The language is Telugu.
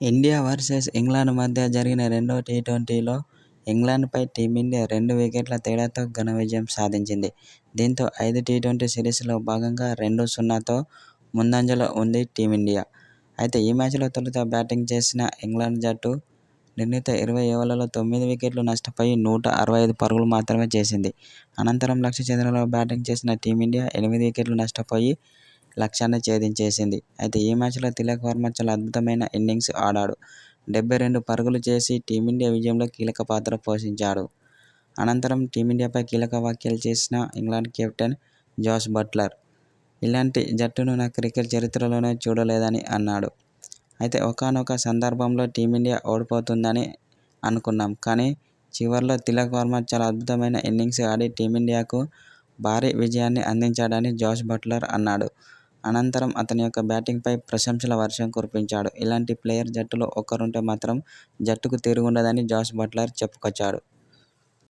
ఇండియా వర్సెస్ ఇంగ్లాండ్ మధ్య జరిగిన రెండో టీ-ట్వంటీలో ఇంగ్లాండ్పై టీమిండియా రెండు వికెట్ల తేడాతో ఘన విజయం సాధించింది. దీంతో ఐదు టీ-ట్వంటీ సిరీస్లో భాగంగా రెండు-సున్నాతో ముందంజలో ఉంది టీమిండియా. అయితే ఈ మ్యాచ్లో తొలుత బ్యాటింగ్ చేసిన ఇంగ్లాండ్ జట్టు నిర్ణీత ఇరవై ఓవర్లలో తొమ్మిది వికెట్లు నష్టపోయి నూట అరవై ఐదు పరుగులు మాత్రమే చేసింది. అనంతరం లక్ష్య ఛేదనలో బ్యాటింగ్ చేసిన టీమిండియా ఎనిమిది వికెట్లు నష్టపోయి లక్ష్యాన్ని ఛేదించేసింది. అయితే ఈ మ్యాచ్లో తిలక్ వర్మ చాలా అద్భుతమైన ఇన్నింగ్స్ ఆడాడు. డెబ్బై రెండు పరుగులు చేసి టీమిండియా విజయంలో కీలక పాత్ర పోషించాడు. అనంతరం టీమిండియాపై కీలక వ్యాఖ్యలు చేసిన ఇంగ్లాండ్ కెప్టెన్ జాష్ బట్లర్. ఇలాంటి జట్టును నా క్రికెట్ చరిత్రలోనే చూడలేదని అన్నాడు. అయితే ఒకానొక సందర్భంలో టీమిండియా ఓడిపోతుందని అనుకున్నాం. కానీ చివర్లో తిలక్ వర్మ చాలా అద్భుతమైన ఇన్నింగ్స్ ఆడి టీమిండియాకు భారీ విజయాన్ని అందించాడని జోస్ బట్లర్ అన్నాడు. అనంతరం అతని యొక్క బ్యాటింగ్పై ప్రశంసల వర్షం కురిపించాడు. ఇలాంటి ప్లేయర్ జట్టులో ఒక్కరుంటే మాత్రం జట్టుకు తిరుగుండదని జాస్ బట్లర్ చెప్పుకొచ్చాడు.